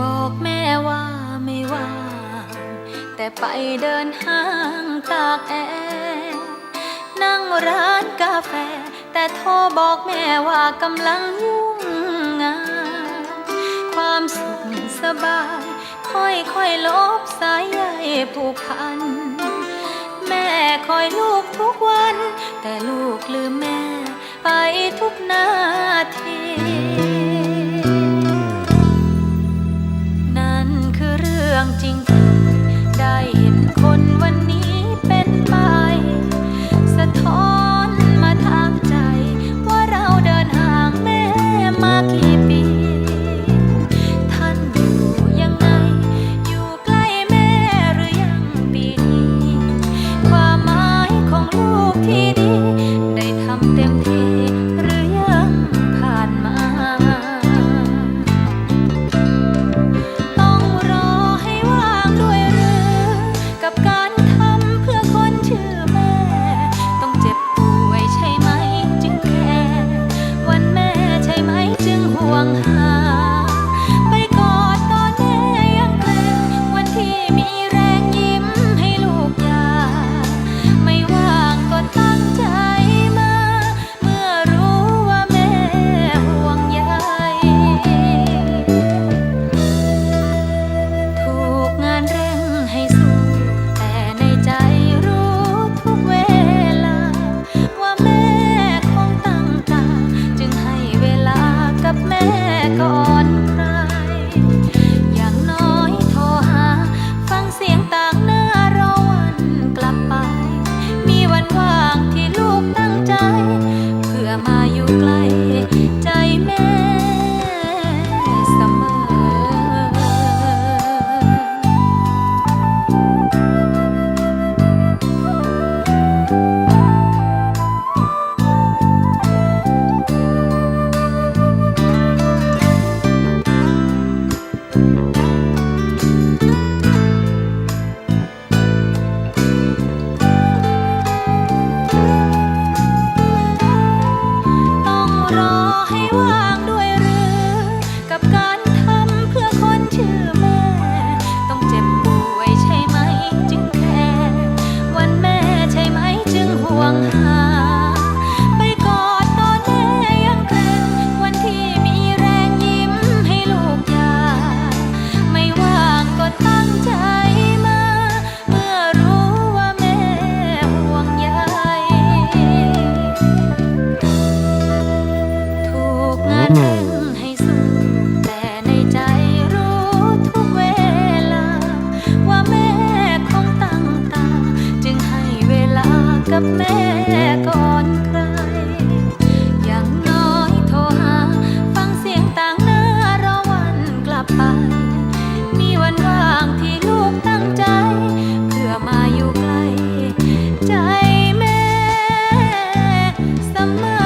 บอกแม่ว่าไม่ว่างแต่ไปเดินห้างตากแอร์นั่งร้านกาแฟ แต่โทรบอกแม่ว่ากำลังยุ่งงาน ความสุขสบาย ค่อยค่อยลบสายใยผูกพัน คอยลูกทุกวัน แต่ลูกลืมแม่ไปทุกนาทีนั่นคือเรื่องจริงได้เห็นคนวันนี้เป็นมา ว่างที่ลูกตั้งใจ เพื่อมาอยู่ใกล้ใจแม่เสมอ ว่าแม่คงตั้งตา จึงให้เวลากับแม่ก่อนใครย่งน้อยโทรหา ฟังเสียงต่างหน้ารอวันกลับไป มีวันว่างที่ลูกตั้งใจ เพื่อมาอยู่ใกล้ใจแม่เสมอ